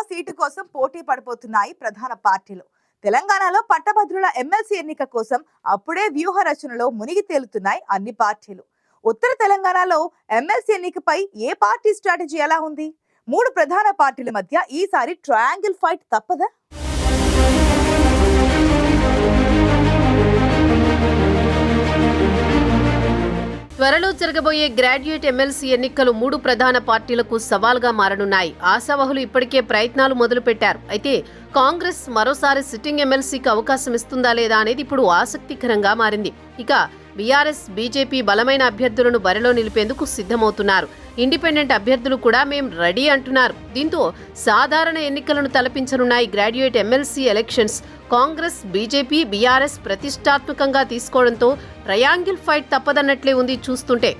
Seat కోసం పోటీ పడిపోతున్నాయి ప్రధాన పార్టీలు. తెలంగాణలో పట్టభద్రుల ఎమ్మెల్సీ ఎన్నిక కోసం అప్పుడే వ్యూహ రచనలో మునిగి తేలుతున్నాయి అన్ని పార్టీలు. ఉత్తర తెలంగాణలో ఎమ్మెల్సీ ఎన్నికపై ఏ పార్టీ స్ట్రాటజీ ఎలా ఉంది? మూడు ప్రధాన పార్టీల మధ్య ఈసారి ట్రయాంగిల్ ఫైట్ తప్పదా? జరగబోయే గ్రాడ్యుయేట్ ఎమ్మెల్సీ ఎన్నికలు మూడు ప్రధాన పార్టీలకు సవాల్గా మారనున్నాయి. ఆశావహులు ఇప్పటికే ప్రయత్నాలు మొదలుపెట్టారు. అయితే కాంగ్రెస్ మరోసారి సిట్టింగ్ ఎమ్మెల్సీకి అవకాశం ఇస్తుందా లేదా అనేది ఇప్పుడు ఆసక్తికరంగా మారింది. ఇక బీఆర్ఎస్ బీజేపీ బలమైన అభ్యర్థులను బరిలో నిలిపేందుకు సిద్ధమవుతున్నారు. ఇండిపెండెంట్ అభ్యర్థులు కూడా మేం రెడీ అంటున్నారు. దీంతో సాధారణ ఎన్నికలను తలపించనున్నాయి graduate MLC elections. Congress BJP BRS ప్రతిష్టాత్మకంగా తీసుకోవడంతో ట్రయాంగిల్ ఫైట్ తప్పదన్నట్లే ఉంది చూస్తుంటే.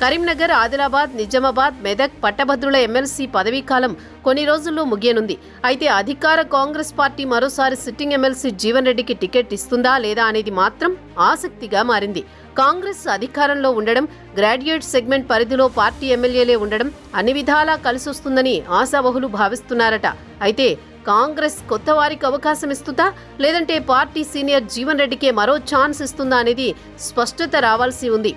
కరీంనగర్ ఆదిలాబాద్ నిజామాబాద్ మెదక్ పట్టభద్రుల ఎమ్మెల్సీ పదవీకాలం కొన్ని రోజుల్లో ముగియనుంది. అయితే అధికార కాంగ్రెస్ పార్టీ మరోసారి సిట్టింగ్ ఎమ్మెల్సీ జీవన్ రెడ్డికి టికెట్ ఇస్తుందా లేదా అనేది మాత్రం ఆసక్తిగా మారింది. కాంగ్రెస్ అధికారంలో ఉండడం గ్రాడ్యుయేట్ సెగ్మెంట్ పరిధిలో పార్టీ ఎమ్మెల్యేలే ఉండడం అన్ని విధాలా కలిసొస్తుందని ఆశావహులు భావిస్తున్నారట. అయితే కాంగ్రెస్ కొత్త వారికి అవకాశం ఇస్తుందా? లేదంటే పార్టీ సీనియర్ జీవన్ రెడ్డికే మరో ఛాన్స్ ఇస్తుందా అనేది స్పష్టత రావాల్సి ఉంది.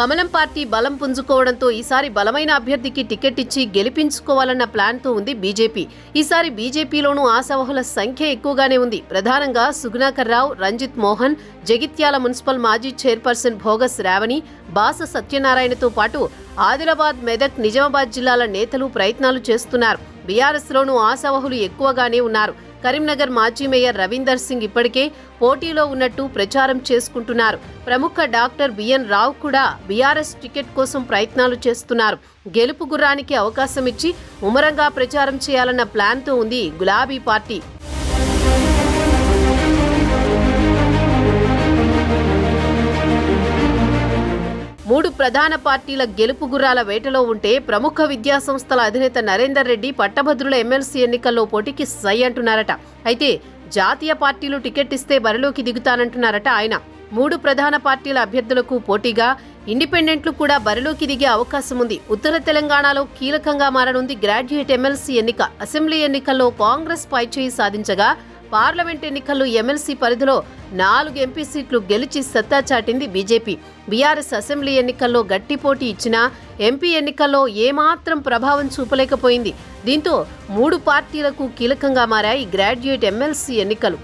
కమలం పార్టీ బలం పుంజుకోవడంతో ఈసారి బలమైన అభ్యర్థికి టికెట్ ఇచ్చి గెలిపించుకోవాలన్న ప్లాన్తో ఉంది బీజేపీ. ఈసారి బీజేపీలోనూ ఆశావహుల సంఖ్య ఎక్కువగానే ఉంది. ప్రధానంగా సుగుణాకర్ రావు రంజిత్ మోహన్ జగిత్యాల మున్సిపల్ మాజీ చైర్పర్సన్ భోగస్ రావణి బాస సత్యనారాయణతో పాటు ఆదిలాబాద్ మెదక్ నిజామాబాద్ జిల్లాల నేతలు ప్రయత్నాలు చేస్తున్నారు. బీఆర్ఎస్లోనూ ఆశావహులు ఎక్కువగానే ఉన్నారు. కరీంనగర్ మాజీ మేయర్ రవీందర్ సింగ్ ఇప్పటికే పోటీలో ఉన్నట్టు ప్రచారం చేసుకుంటున్నారు. ప్రముఖ డాక్టర్ బిఎన్ రావు కూడా బీఆర్ఎస్ టికెట్ కోసం ప్రయత్నాలు చేస్తున్నారు. గెలుపు గుర్రానికి అవకాశం ఇచ్చి ముమ్మరంగా ప్రచారం చేయాలన్న ప్లాన్తో ఉంది గులాబీ పార్టీ. మూడు ప్రధాన పార్టీల గెలుపు గుర్రాల వేటలో ఉంటే ప్రముఖ విద్యా సంస్థల అధినేత నరేందర్ రెడ్డి పట్టభద్రుల ఎమ్మెల్సీ ఎన్నికల్లో పోటీకి సై అంటున్నారట. అయితే జాతీయ పార్టీలు టికెట్ ఇస్తే బరిలోకి దిగుతానంటున్నారట ఆయన. మూడు ప్రధాన పార్టీల అభ్యర్థులకు పోటీగా ఇండిపెండెంట్లు కూడా బరిలోకి దిగే అవకాశం ఉంది. ఉత్తర తెలంగాణలో కీలకంగా మారనుంది గ్రాడ్యుయేట్ ఎమ్మెల్సీ ఎన్నిక. అసెంబ్లీ ఎన్నికల్లో కాంగ్రెస్ పైచేయి సాధించగా పార్లమెంట్ ఎన్నికల్లో ఎమ్మెల్సీ పరిధిలో నాలుగు ఎంపీ సీట్లు గెలిచి సత్తా చాటింది బీజేపీ. బీఆర్ఎస్ అసెంబ్లీ ఎన్నికల్లో గట్టి పోటీ ఇచ్చినా ఎంపీ ఎన్నికల్లో ఏమాత్రం ప్రభావం చూపలేకపోయింది. దీంతో మూడు పార్టీలకు కీలకంగా మారాయి గ్రాడ్యుయేట్ ఎమ్మెల్సీ ఎన్నికలు.